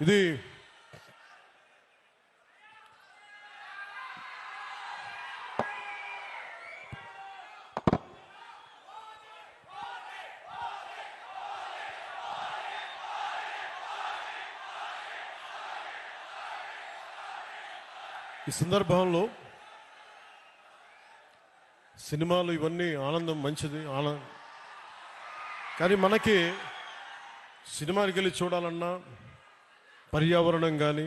ఇది ఈ సందర్భంలో సినిమాలు ఇవన్నీ ఆనందం మంచిది ఆనందం కానీ మనకి సినిమాకి వెళ్ళి చూడాలన్నా పర్యావరణం కానీ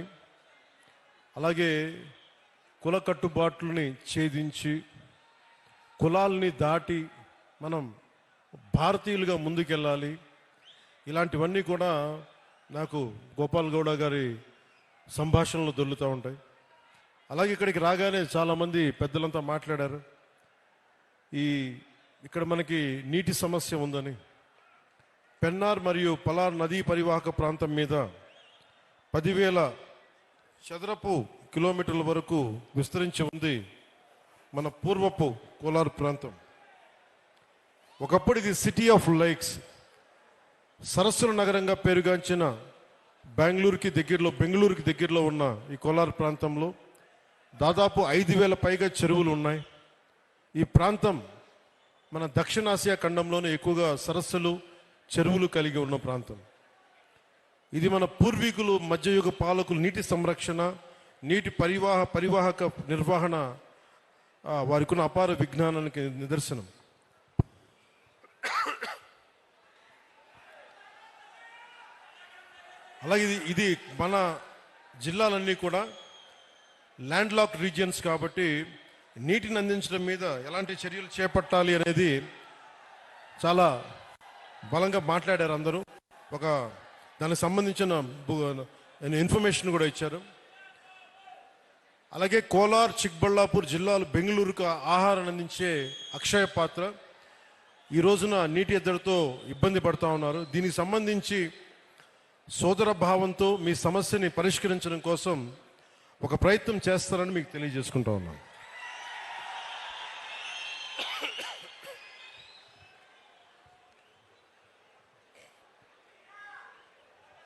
అలాగే కుల కట్టుబాట్లని ఛేదించి కులాల్ని దాటి మనం భారతీయులుగా ముందుకెళ్ళాలి. ఇలాంటివన్నీ కూడా నాకు గోపాల్ గౌడ గారి సంభాషణలు దొల్లుతూ ఉంటాయి. అలాగే ఇక్కడికి రాగానే చాలామంది పెద్దలంతా మాట్లాడారు. ఈ ఇక్కడ మనకి నీటి సమస్య ఉందని పెన్నార్ మరియు పలార్ నదీ పరివాహక ప్రాంతం మీద పదివేల చదరపు కిలోమీటర్ల వరకు విస్తరించి ఉంది మన పూర్వపు కోలార్ ప్రాంతం. ఒకప్పుడు ఇది సిటీ ఆఫ్ లైక్స్. సరస్సుల నగరంగా పేరుగాంచిన బెంగళూరుకి దగ్గరలో బెంగళూరుకి దగ్గరలో ఉన్న ఈ కోలార్ ప్రాంతంలో దాదాపు ఐదు వేల పైగా చెరువులు ఉన్నాయి. ఈ ప్రాంతం మన దక్షిణాసియా ఖండంలోనే ఎక్కువగా సరస్సులు చెరువులు కలిగి ఉన్న ప్రాంతం. ఇది మన పూర్వీకులు మధ్యయుగ పాలకులు నీటి సంరక్షణ నీటి పరివాహ పరివాహక నిర్వహణ వారికి ఉన్న అపార విజ్ఞానానికి నిదర్శనం. అలాగే ఇది ఇది మన జిల్లాలన్నీ కూడా ల్యాండ్ లాక్ రీజియన్స్ కాబట్టి నీటిని అందించడం మీద ఎలాంటి చర్యలు చేపట్టాలి అనేది చాలా బలంగా మాట్లాడారు అందరూ. ఒక దానికి సంబంధించిన ఇన్ఫర్మేషన్ కూడా ఇచ్చారు. అలాగే కోలార్ చిక్బళ్ళాపూర్ జిల్లాలు బెంగళూరుకు ఆహారం అందించే అక్షయ పాత్ర. ఈ రోజున నీటి ఎద్దడితో ఇబ్బంది పడుతూ ఉన్నారు. దీనికి సంబంధించి సోదర భావంతో మీ సమస్యని పరిష్కరించడం కోసం ఒక ప్రయత్నం చేస్తారని మీకు తెలియజేసుకుంటా ఉన్నాను.